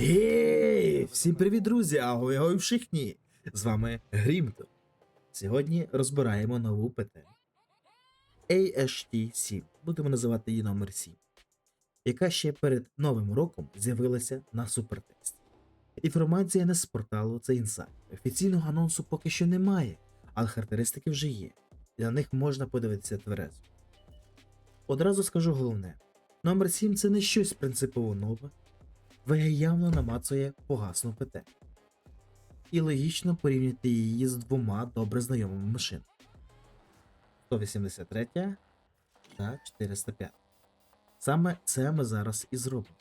Ей, всім привіт, друзі! Агой, агой вшихні! З вами Грімто. Сьогодні розбираємо нову ПТ. AHT-7, будемо називати її номер 7, яка ще перед Новим роком з'явилася на супертесті. Інформація не з порталу, це інсайт. Офіційного анонсу поки що немає, але характеристики вже є, і на них можна подивитися тверезо. Одразу скажу головне: номер 7 це не щось принципово нове, ВГ явно намацує погасну ПТ. І логічно порівняти її з двома добре знайомими машинами. 183 та 405. Саме це ми зараз і зробимо.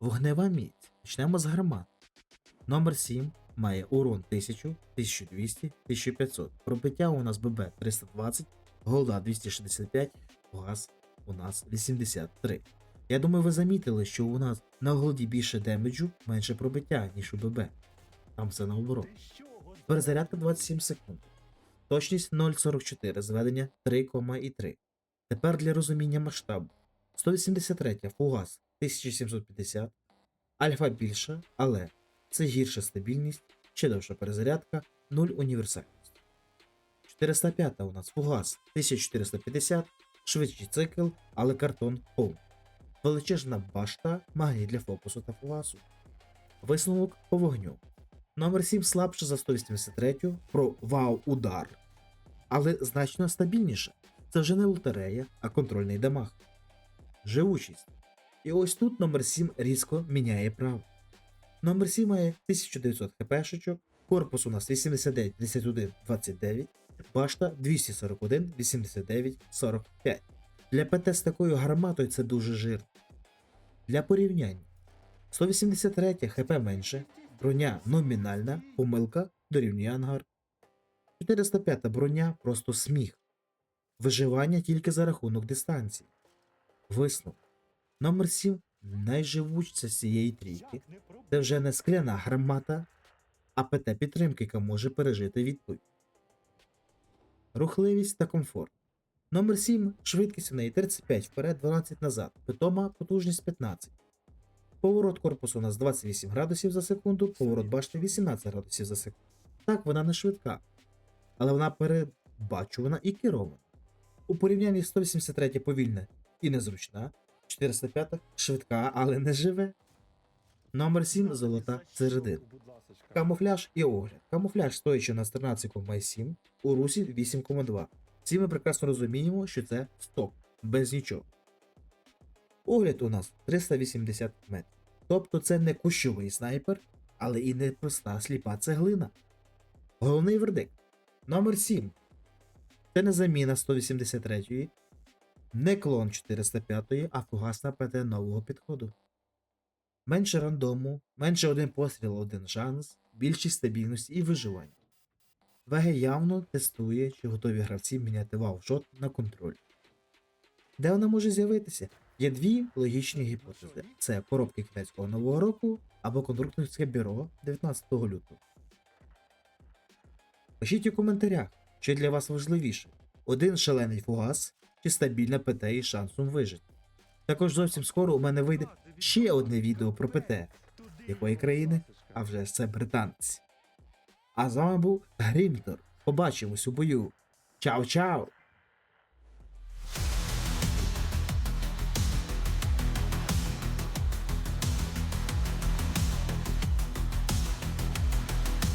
Вогнева міць. Почнемо з гармат. Номер 7 має урон 1000, 1200, 1500. Пробиття у нас ББ 320, голда 265, газ у нас 83. Я думаю, ви замітили, що у нас на голді більше демеджу, менше пробиття, ніж у ББ. Там все наоборот. Перезарядка 27 секунд. Точність 0,44, зведення 3,3. Тепер для розуміння масштабу. 183 фугас 1750, альфа більша, але це гірша стабільність, ще довша перезарядка, 0 універсальність. 405 у нас фугас 1450, швидший цикл, але картон повний. Величезна башта, магній для фокусу та фугасу. Висновок по вогню. Номер 7 слабше за 183 про вау-удар, але значно стабільніше. Це вже не лотерея, а контрольний дамаг. Живучість. І ось тут номер 7 різко міняє право. Номер 7 має 1900 хпшечок, корпус у нас 89, 51, 29, башта 241, 89, 45. Для ПТ з такою гарматою це дуже жирно. Для порівняння. 183 хп менше, броня номінальна, помилка дорівнює ангар. 405 броня просто сміх. Виживання тільки за рахунок дистанції. Висновок. Номер 7 найживучця цієї трійки. Це вже не скляна гармата, а ПТ підтримки, яка може пережити відповідь. Рухливість та комфорт. Номер 7 швидкість у неї 35 вперед, 12 назад. Питома потужність 15. Поворот корпусу у нас 28 градусів за секунду, поворот башти 18 градусів за секунду. Так, вона не швидка, але вона передбачувана і керована. У порівнянні з 183 повільна і незручна, 405 швидка, але не живе. Номер 7 золота середина. Камуфляж і огляд. Камуфляж, стоячи на 13 має 7, у русі 8,2. Всі ми прекрасно розуміємо, що це стоп, без нічого. Огляд у нас 380 метрів. Тобто це не кущовий снайпер, але і не проста сліпа цеглина. Головний вердикт. Номер 7. Це не заміна 183-ї, не клон 405-ї, а фугасна ПТ нового підходу. Менше рандому, менше один постріл, один шанс, більшість стабільності і виживання. ВГ явно тестує, чи готові гравці міняти вау-шот на контроль. Де вона може з'явитися? Є дві логічні гіпотези: це коробки китайського нового року або конструкторське бюро 19 лютого. Пишіть у коментарях, що для вас важливіше: один шалений фугас чи стабільна ПТ із шансом вижити. Також зовсім скоро у мене вийде ще одне відео про ПТ. Якої країни? А вже це британці. А з вами був Грімтор. Побачимось у бою. Чао-чао!